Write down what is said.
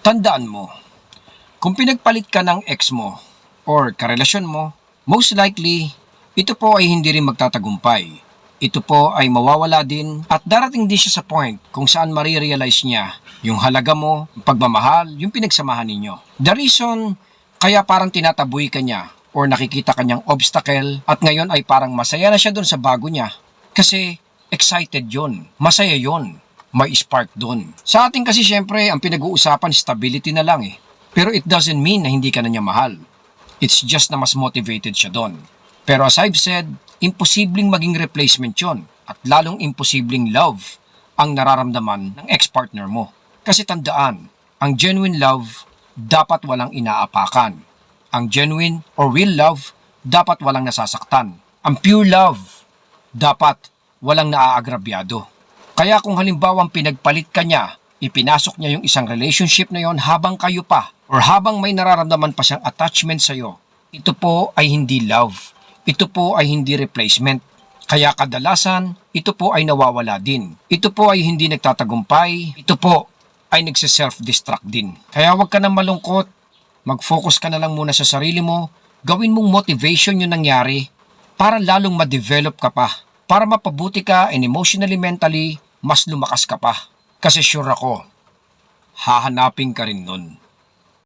Tandaan mo, kung pinagpalit ka ng ex mo or karelasyon mo, most likely, ito po ay hindi rin magtatagumpay. Ito po ay mawawala din at darating din siya sa point kung saan marirealize niya yung halaga mo, yung pagmamahal, yung pinagsamahan ninyo. The reason kaya parang tinataboy ka niya or nakikita kanyang obstacle at ngayon ay parang masaya na siya doon sa bago niya kasi excited yon, masaya yon, may spark doon. Sa atin kasi syempre ang pinag-uusapan stability na lang eh. Pero it doesn't mean na hindi ka na niya mahal. It's just na mas motivated siya doon. Pero as I've said, imposibleng maging replacement yon at lalong imposibleng love ang nararamdaman ng ex-partner mo. Kasi tandaan, ang genuine love dapat walang inaapakan. Ang genuine or real love dapat walang nasasaktan. Ang pure love dapat walang naaagrabyado. Kaya kung halimbawa pinagpalit ka niya, ipinasok niya yung isang relationship na yon habang kayo pa or habang may nararamdaman pa siyang attachment sa'yo, ito po ay hindi love. Ito po ay hindi replacement. Kaya kadalasan, ito po ay nawawala din. Ito po ay hindi nagtatagumpay. Ito po ay nagsiself-destruct din. Kaya huwag ka na malungkot. Mag-focus ka na lang muna sa sarili mo. Gawin mong motivation yung nangyari para lalong ma-develop ka pa. Para mapabuti ka and emotionally, mentally, mas lumakas ka pa. Kasi sure ako, hahanapin ka rin nun.